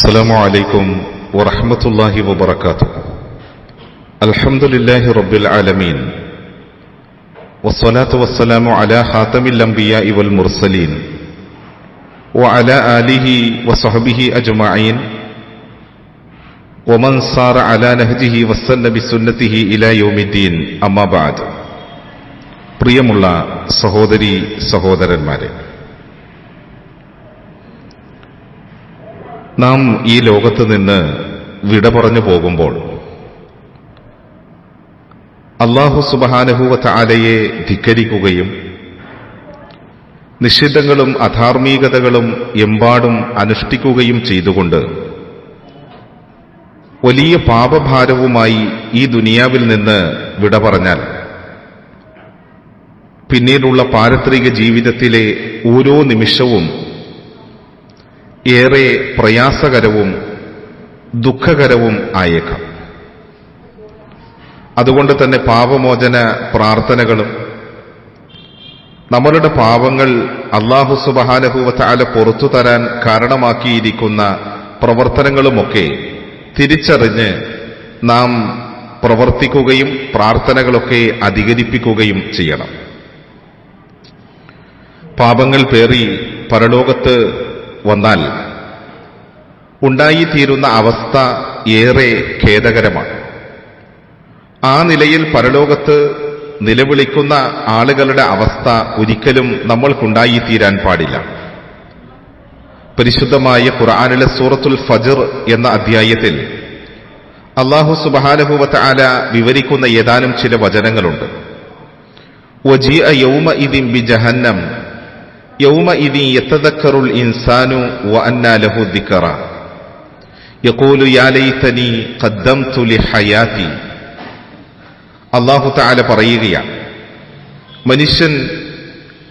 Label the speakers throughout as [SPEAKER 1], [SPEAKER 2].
[SPEAKER 1] السلام عليكم ورحمة الله وبركاته الحمد لله رب العالمين والصلاة والسلام على خاتم الأنبياء والمرسلين وعلى آله وصحبه أجمعين ومن صار على نهجه واستنى بسنته إلى يوم الدين أما بعد പ്രിയമുള്ള സഹോദരി സഹോദരന്മാരെ നാം ഈ ലോകത്ത് നിന്ന് വിട പറഞ്ഞു പോകുമ്പോൾ അള്ളാഹു സുബഹാനഹുവ ആലയെ ധിക്കരിക്കുകയും നിഷിദ്ധങ്ങളും അധാർമികതകളും എമ്പാടും അനുഷ്ഠിക്കുകയും ചെയ്തുകൊണ്ട് വലിയ പാപഭാരവുമായി ഈ ദുനിയാവിൽ നിന്ന് വിട പറഞ്ഞാൽ പിന്നീടുള്ള പാരത്രിക ജീവിതത്തിലെ ഓരോ നിമിഷവും ഏറെ പ്രയാസകരവും ദുഃഖകരവും ആയേക്കാം. അതുകൊണ്ട് തന്നെ പാപമോചന പ്രാർത്ഥനകളും നമ്മളുടെ പാപങ്ങൾ അള്ളാഹു സുബഹാനഹുവല പുറത്തു തരാൻ കാരണമാക്കിയിരിക്കുന്ന പ്രവർത്തനങ്ങളുമൊക്കെ തിരിച്ചറിഞ്ഞ് നാം പ്രവർത്തിക്കുകയും പ്രാർത്ഥനകളൊക്കെ അധികരിപ്പിക്കുകയും ചെയ്യണം. പാപങ്ങൾ പേറി പരലോകത്ത് വന്നാൽ ഉണ്ടായിത്തീരുന്ന അവസ്ഥ ഏറെ ഖേദകരമാണ്. ആ നിലയിൽ പരലോകത്ത് നിലവിളിക്കുന്ന ആളുകളുടെ അവസ്ഥ ഒരിക്കലും നമ്മൾക്കുണ്ടായിത്തീരാൻ പാടില്ല. പരിശുദ്ധമായ ഖുർആാനിലെ സൂറത്തുൽ ഫജർ എന്ന അധ്യായത്തിൽ അള്ളാഹു സുബാനഹുവത്ത് ആല വിവരിക്കുന്ന ഏതാനും ചില വചനങ്ങളുണ്ട്. ഒജി യൗമ ഇദിൻ ബി ജഹന്നം യൗമ ഇതി യത്തദക്കറുൽ ഇൻസാനു വ അന്നാ ലഹു ദിക്കറ യഖൂലു യാ ലൈതനി ഖദ്ദംതു ലിഹയാതി. അള്ളാഹു തആല പറയുകയാണ് മനുഷ്യൻ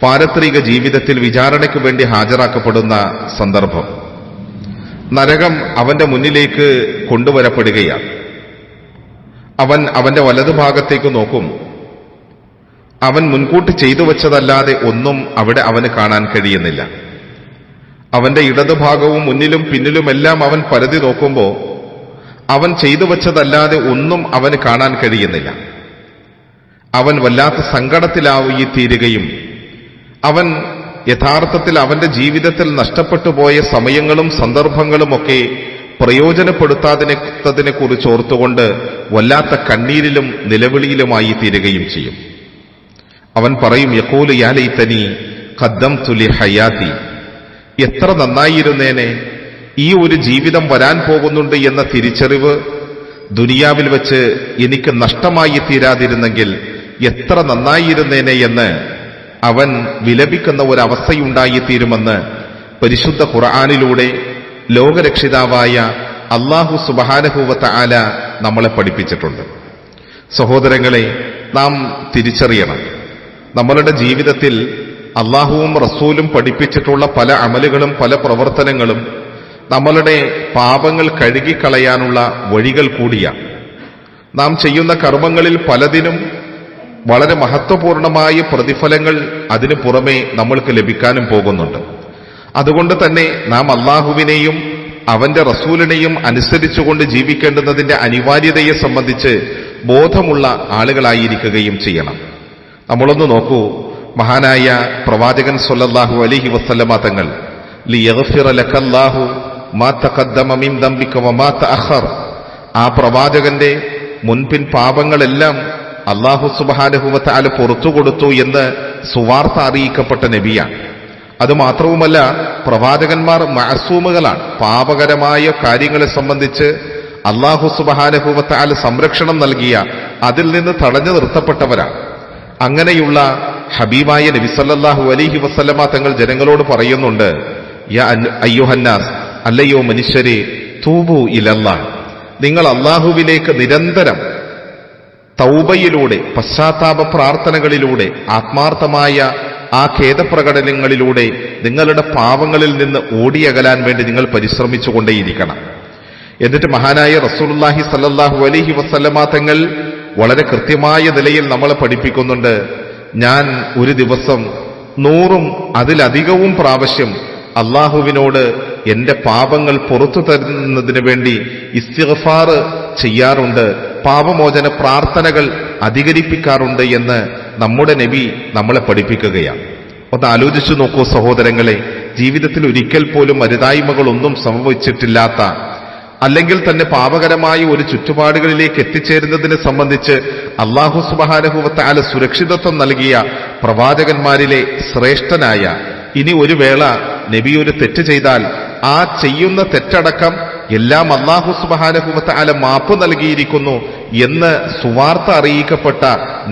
[SPEAKER 1] പാരത്രിക ജീവിതത്തിൽ വിചാരണയ്ക്ക് വേണ്ടി ഹാജരാക്കപ്പെടുന്ന സന്ദർഭം. നരകം അവന്റെ മുന്നിലേക്ക് കൊണ്ടുവരപ്പെടുകയാണ് അവൻ അവന്റെ വലതുഭാഗത്തേക്ക് നോക്കും. അവൻ മുൻകൂട്ടി ചെയ്തു വച്ചതല്ലാതെ ഒന്നും അവിടെ അവന് കാണാൻ കഴിയുന്നില്ല. അവന്റെ ഇടതുഭാഗവും മുന്നിലും പിന്നിലുമെല്ലാം അവൻ പരതി നോക്കുമ്പോൾ അവൻ ചെയ്തു വച്ചതല്ലാതെ ഒന്നും അവന് കാണാൻ കഴിയുന്നില്ല. അവൻ വല്ലാത്ത സങ്കടത്തിലാവുകയും തീരുകയും അവൻ യഥാർത്ഥത്തിൽ അവന്റെ ജീവിതത്തിൽ നഷ്ടപ്പെട്ടു പോയ സമയങ്ങളും സന്ദർഭങ്ങളുമൊക്കെ പ്രയോജനപ്പെടുത്താതിനെ കുറിച്ച് ഓർത്തുകൊണ്ട് വല്ലാത്ത കണ്ണീരിലും നിലവിളിയിലുമായി തീരുകയും ചെയ്യും. അവൻ പറയും യക്കൂൽ യാലൈത്തനി ഖദ്ദം തുലി ഹയാത്തി. എത്ര നന്നായിരുന്നേനെ. ഈ ഒരു ജീവിതം വരാൻ പോകുന്നുണ്ട് എന്ന തിരിച്ചറിവ് ദുനിയാവിൽ വെച്ച് എനിക്ക് നഷ്ടമായി തീരാതിരുന്നെങ്കിൽ എത്ര നന്നായിരുന്നേനെ എന്ന് അവൻ വിലപിക്കുന്ന ഒരവസ്ഥയുണ്ടായിത്തീരുമെന്ന് പരിശുദ്ധ ഖുർആാനിലൂടെ ലോകരക്ഷിതാവായ അള്ളാഹു സുബഹാനഹൂവത്ത ആല നമ്മളെ പഠിപ്പിച്ചിട്ടുണ്ട്. സഹോദരങ്ങളെ നാം തിരിച്ചറിയണം. നമ്മളുടെ ജീവിതത്തിൽ അള്ളാഹുവും റസൂലും പഠിപ്പിച്ചിട്ടുള്ള പല അമലുകളും പല പ്രവർത്തനങ്ങളും നമ്മളുടെ പാപങ്ങൾ കഴുകിക്കളയാനുള്ള വഴികൾ കൂടിയാണ് നാം ചെയ്യുന്ന കർമ്മങ്ങളിൽ പലതിനും വളരെ മഹത്വപൂർണമായ പ്രതിഫലങ്ങൾ അതിനു പുറമെ നമ്മൾക്ക് ലഭിക്കാനും പോകുന്നുണ്ട്. അതുകൊണ്ട് തന്നെ നാം അള്ളാഹുവിനെയും അവന്റെ റസൂലിനെയും അനുസരിച്ചുകൊണ്ട് ജീവിക്കേണ്ടുന്നതിന്റെ അനിവാര്യതയെ സംബന്ധിച്ച് ബോധമുള്ള ആളുകളായിരിക്കുകയും ചെയ്യണം. നമ്മളൊന്ന് നോക്കൂ. മഹാനായ പ്രവാചകൻ സൊല്ലാഹു അലിഹി വസ്ലമ തങ്ങൾ ആ പ്രവാചകന്റെ മുൻപിൻ പാപങ്ങളെല്ലാം അള്ളാഹു സുബാനുഹുവത്ത് അല പുറത്തു കൊടുത്തു എന്ന് സുവാർത്ത അറിയിക്കപ്പെട്ട നബിയാണ്. അതുമാത്രവുമല്ല പ്രവാചകന്മാർ മാസൂമുകളാണ് പാപകരമായ കാര്യങ്ങളെ സംബന്ധിച്ച് അള്ളാഹു സുബാനുഹുവത്ത് അല സംരക്ഷണം നൽകിയ അതിൽ നിന്ന് തടഞ്ഞു നിർത്തപ്പെട്ടവരാണ്. അങ്ങനെയുള്ള ഹബീബായ നബിസല്ലാഹു അലഹി വസ്ലമ തങ്ങൾ ജനങ്ങളോട് പറയുന്നുണ്ട് അയ്യോഹന്നാസ് അല്ലയോ മനുഷ്യരെ തൂബു ഇലല്ല. നിങ്ങൾ അള്ളാഹുവിലേക്ക് നിരന്തരം തൗബയിലൂടെ പശ്ചാത്താപ പ്രാർത്ഥനകളിലൂടെ ആത്മാർത്ഥമായ ആ ഖേദപ്രകടനങ്ങളിലൂടെ നിങ്ങളുടെ പാവങ്ങളിൽ നിന്ന് ഓടിയകലാൻ വേണ്ടി നിങ്ങൾ പരിശ്രമിച്ചുകൊണ്ടേയിരിക്കണം. എന്നിട്ട് മഹാനായ റസൂലുല്ലാഹി സല്ലാഹു അലഹി വസ്ലമാ തങ്ങൾ വളരെ കൃത്യമായ നിലയിൽ നമ്മളെ പഠിപ്പിക്കുന്നുണ്ട്. ഞാൻ ഒരു ദിവസം നൂറും അതിലധികവും പ്രാവശ്യം അള്ളാഹുവിനോട് എന്റെ പാപങ്ങൾ പുറത്തു തരുന്നതിന് വേണ്ടി ഇസ്തിഗ്ഫാർ ചെയ്യാറുണ്ട്. പാപമോചന പ്രാർത്ഥനകൾ അധികരിപ്പിക്കാറുണ്ട് എന്ന് നമ്മുടെ നബി നമ്മളെ പഠിപ്പിക്കുകയാണ്. ഒന്ന് ആലോചിച്ചു നോക്കൂ സഹോദരങ്ങളെ ജീവിതത്തിൽ ഒരിക്കൽ പോലും അരുതായ്മകളൊന്നും സംഭവിച്ചിട്ടില്ലാത്ത അല്ലെങ്കിൽ തന്നെ പാപകരമായി ഒരു ചുറ്റുപാടുകളിലേക്ക് എത്തിച്ചേരുന്നതിനെ സംബന്ധിച്ച് അള്ളാഹു സുബാനഹുവത്താല സുരക്ഷിതത്വം നൽകിയ പ്രവാചകന്മാരിലെ ശ്രേഷ്ഠനായ ഇനി ഒരു വേള നബി ഒരു തെറ്റ് ചെയ്താൽ ആ ചെയ്യുന്ന തെറ്റടക്കം എല്ലാം അള്ളാഹു സുബാനഹുവത്താല മാപ്പ് നൽകിയിരിക്കുന്നു എന്ന് സുവാർത്ത അറിയിക്കപ്പെട്ട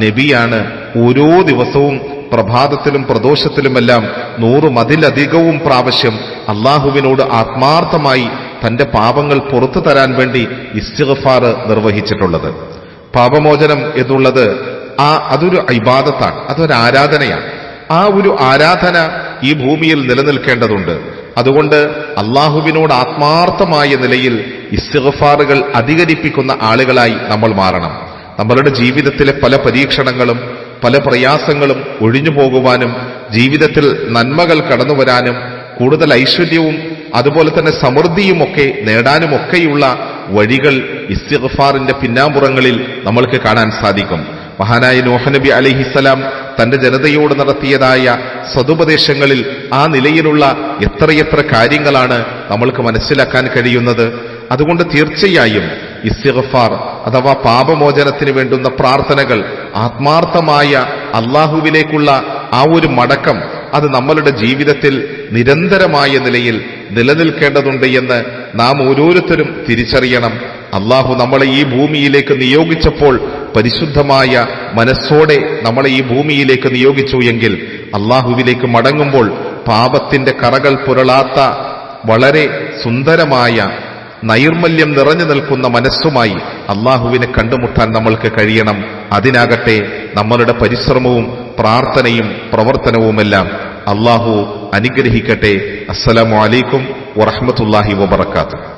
[SPEAKER 1] നബിയാണ് ഓരോ ദിവസവും പ്രഭാതത്തിലും പ്രദോഷത്തിലുമെല്ലാം നൂറ് മതിലധികവും പ്രാവശ്യം അള്ളാഹുവിനോട് ആത്മാർത്ഥമായി തന്റെ പാപങ്ങൾ പുറത്തു തരാൻ വേണ്ടി ഇസ്തിഗ്ഫാർ നിർവഹിച്ചിട്ടുള്ളത്. പാപമോചനം എന്നുള്ളത് ആ അതൊരു ഇബാദത്താണ് അതൊരു ആരാധനയാണ്. ആ ഒരു ആരാധന ഈ ഭൂമിയിൽ നിലനിൽക്കേണ്ടതുണ്ട്. അതുകൊണ്ട് അള്ളാഹുവിനോട് ആത്മാർത്ഥമായ നിലയിൽ ഇസ്തിഗഫാറുകൾ അധികരിപ്പിക്കുന്ന ആളുകളായി നമ്മൾ മാറണം. നമ്മളുടെ ജീവിതത്തിലെ പല പരീക്ഷണങ്ങളും പല പ്രയാസങ്ങളും ഒഴിഞ്ഞു പോകുവാനും ജീവിതത്തിൽ നന്മകൾ കടന്നു വരാനും കൂടുതൽ ഐശ്വര്യവും അതുപോലെ തന്നെ സമൃദ്ധിയുമൊക്കെ നേടാനുമൊക്കെയുള്ള വഴികൾ ഇസ്തിഗ്ഫാറിന്റെ പിന്നാമ്പുറങ്ങളിൽ നമ്മൾക്ക് കാണാൻ സാധിക്കും. മഹാനായ നോഹനബി അലിഹിസലാം തന്റെ ജനതയോട് നടത്തിയതായ സതുപദേശങ്ങളിൽ ആ നിലയിലുള്ള എത്രയെത്ര കാര്യങ്ങളാണ് നമ്മൾക്ക് മനസ്സിലാക്കാൻ കഴിയുന്നത്. അതുകൊണ്ട് തീർച്ചയായും ഇസ്തിഗ്ഫാർ അഥവാ പാപമോചനത്തിന് വേണ്ടുന്ന പ്രാർത്ഥനകൾ ആത്മാർത്ഥമായ അള്ളാഹുവിലേക്കുള്ള ആ ഒരു മടക്കം അത് നമ്മളുടെ ജീവിതത്തിൽ നിരന്തരമായ നിലയിൽ നിലനിൽക്കേണ്ടതുണ്ട് എന്ന് നാം ഓരോരുത്തരും തിരിച്ചറിയണം. അള്ളാഹു നമ്മളെ ഈ ഭൂമിയിലേക്ക് നിയോഗിച്ചപ്പോൾ പരിശുദ്ധമായ മനസ്സോടെ നമ്മളെ ഈ ഭൂമിയിലേക്ക് നിയോഗിച്ചു എങ്കിൽ അള്ളാഹുവിലേക്ക് മടങ്ങുമ്പോൾ പാപത്തിന്റെ കറകൾ പുരളാത്ത വളരെ സുന്ദരമായ നൈർമല്യം നിറഞ്ഞു നിൽക്കുന്ന മനസ്സുമായി അള്ളാഹുവിനെ കണ്ടുമുട്ടാൻ നമ്മൾക്ക് കഴിയണം. അതിനാകട്ടെ നമ്മളുടെ പരിശ്രമവും പ്രാർത്ഥനയും പ്രവർത്തനവുമെല്ലാം അള്ളാഹു അനുഗ്രഹിക്കട്ടെ. അസ്സലാമു അലൈക്കും വറഹമത്തല്ലാഹി വബർക്കാത്തു